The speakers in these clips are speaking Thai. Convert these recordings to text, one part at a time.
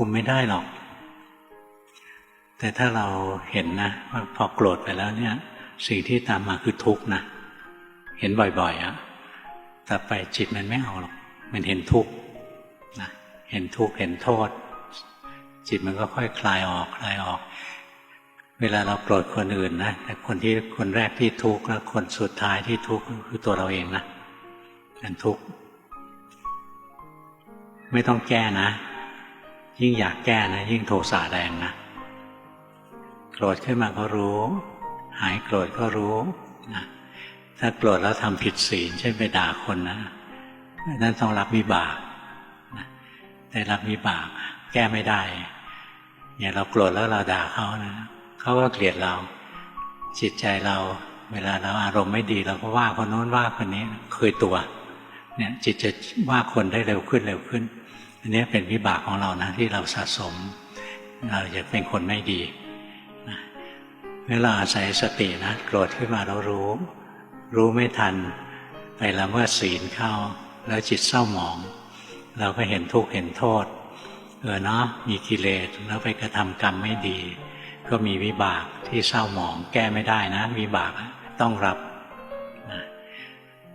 คุมไม่ได้หรอก แต่ถ้าเราเห็นนะว่าพอโกรธไปแล้วเนี่ย สิ่งที่ตามมาคือทุกข์นะเห็นบ่อยๆอะแต่ไปจิตมันไม่เอาหรอกมันเห็นทุกข์นะเห็นทุกข์เห็นโทษ จิตมันก็ค่อยคลายออกคลายออก เวลาเราโกรธคนอื่นนะแต่คนที่คนแรกที่ทุกข์แล้วคนสุดท้ายที่ทุกข์คือตัวเราเองนะเป็นทุกข์ไม่ต้องแก้นะ ยิ่งอยากแก้นะยิ่งโทสะแรงนะโกรธขึ้นมาก็รู้ หายโกรธก็รู้นะถ้าโกรธแล้วทำผิดศีลเช่นไปด่าคนนะนั่นต้องรับวิบากนะแต่รับวิบาก แก้ไม่ได้อย่างเราโกรธแล้วเราด่าเขานะเขาก็เกลียดเรา จิตใจเรา เวลาเราอารมณ์ไม่ดีเราก็ว่าคนโน้นว่าคนนี้เคยตัว เนี่ยจิตจะว่าคนได้เร็วขึ้นเร็วขึ้น อันนี้เป็นวิบากของเรานะที่เราสะสม เราจะเป็นคนไม่ดีนะเวลาอาศัยสตินะโกรธขึ้นมาเรารู้ รู้ไม่ทัน ไปละเมิดศีลเข้า แล้วจิตเศร้าหมอง เราก็เห็นทุกข์เห็นโทษเออเนาะมีกิเลสแล้วไปกระทำกรรมไม่ดี ก็มีวิบากที่เศร้าหมอง แก้ไม่ได้นะ วิบากต้องรับนะ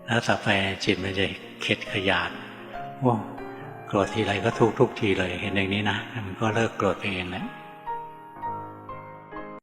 แล้วต่อไปจิตมันจะเข็ดขยาดโอ้ โกรธทีไรก็ทุกทุกทีเลย เห็นอย่างนี้นะมันก็เลิกโกรธไปเองแล้ว